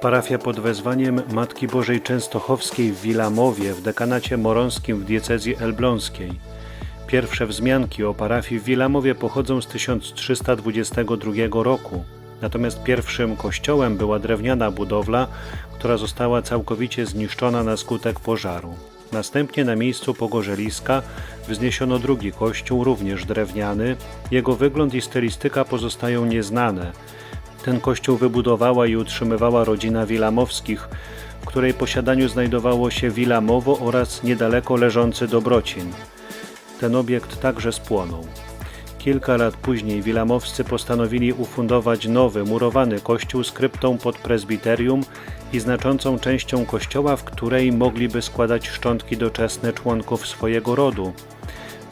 Parafia pod wezwaniem Matki Bożej Częstochowskiej w Wilamowie w dekanacie moronskim w diecezji elbląskiej. Pierwsze wzmianki o parafii w Wilamowie pochodzą z 1322 roku. Natomiast pierwszym kościołem była drewniana budowla, która została całkowicie zniszczona na skutek pożaru. Następnie na miejscu pogorzeliska wzniesiono drugi kościół, również drewniany. Jego wygląd i stylistyka pozostają nieznane. Ten kościół wybudowała i utrzymywała rodzina Wilamowskich, w której posiadaniu znajdowało się Wilamowo oraz niedaleko leżący Dobrocin. Ten obiekt także spłonął. Kilka lat później Wilamowscy postanowili ufundować nowy, murowany kościół z kryptą pod prezbiterium i znaczącą częścią kościoła, w której mogliby składać szczątki doczesne członków swojego rodu.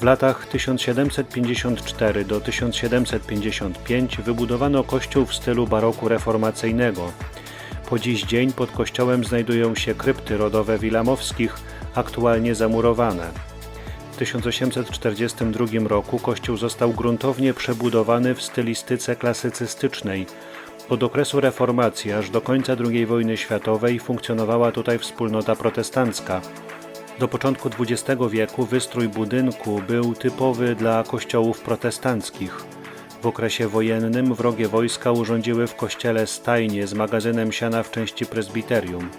W latach 1754 do 1755 wybudowano kościół w stylu baroku reformacyjnego. Po dziś dzień pod kościołem znajdują się krypty rodowe Wilamowskich, aktualnie zamurowane. W 1842 roku kościół został gruntownie przebudowany w stylistyce klasycystycznej. Od okresu reformacji aż do końca II wojny światowej funkcjonowała tutaj wspólnota protestancka. Do początku XX wieku wystrój budynku był typowy dla kościołów protestanckich. W okresie wojennym wrogie wojska urządziły w kościele stajnie z magazynem siana w części prezbiterium.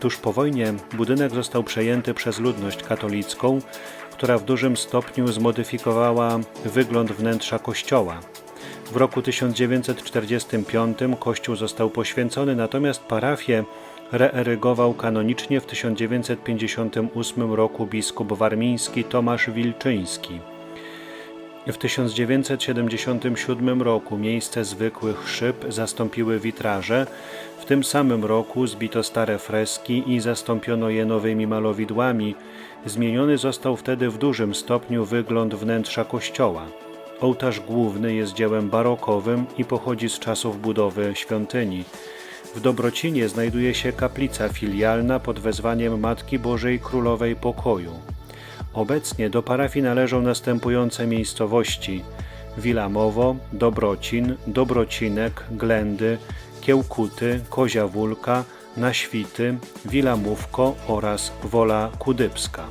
Tuż po wojnie budynek został przejęty przez ludność katolicką, która w dużym stopniu zmodyfikowała wygląd wnętrza kościoła. W roku 1945 kościół został poświęcony, natomiast parafię reerygował kanonicznie w 1958 roku biskup warmiński Tomasz Wilczyński. W 1977 roku miejsce zwykłych szyb zastąpiły witraże. W tym samym roku zbito stare freski i zastąpiono je nowymi malowidłami. Zmieniony został wtedy w dużym stopniu wygląd wnętrza kościoła. Ołtarz główny jest dziełem barokowym i pochodzi z czasów budowy świątyni. W Dobrocinie znajduje się kaplica filialna pod wezwaniem Matki Bożej Królowej Pokoju. Obecnie do parafii należą następujące miejscowości: Wilamowo, Dobrocin, Dobrocinek, Ględy, Kiełkuty, Kozia Wólka, Naświty, Wilamówko oraz Wola Kudybska.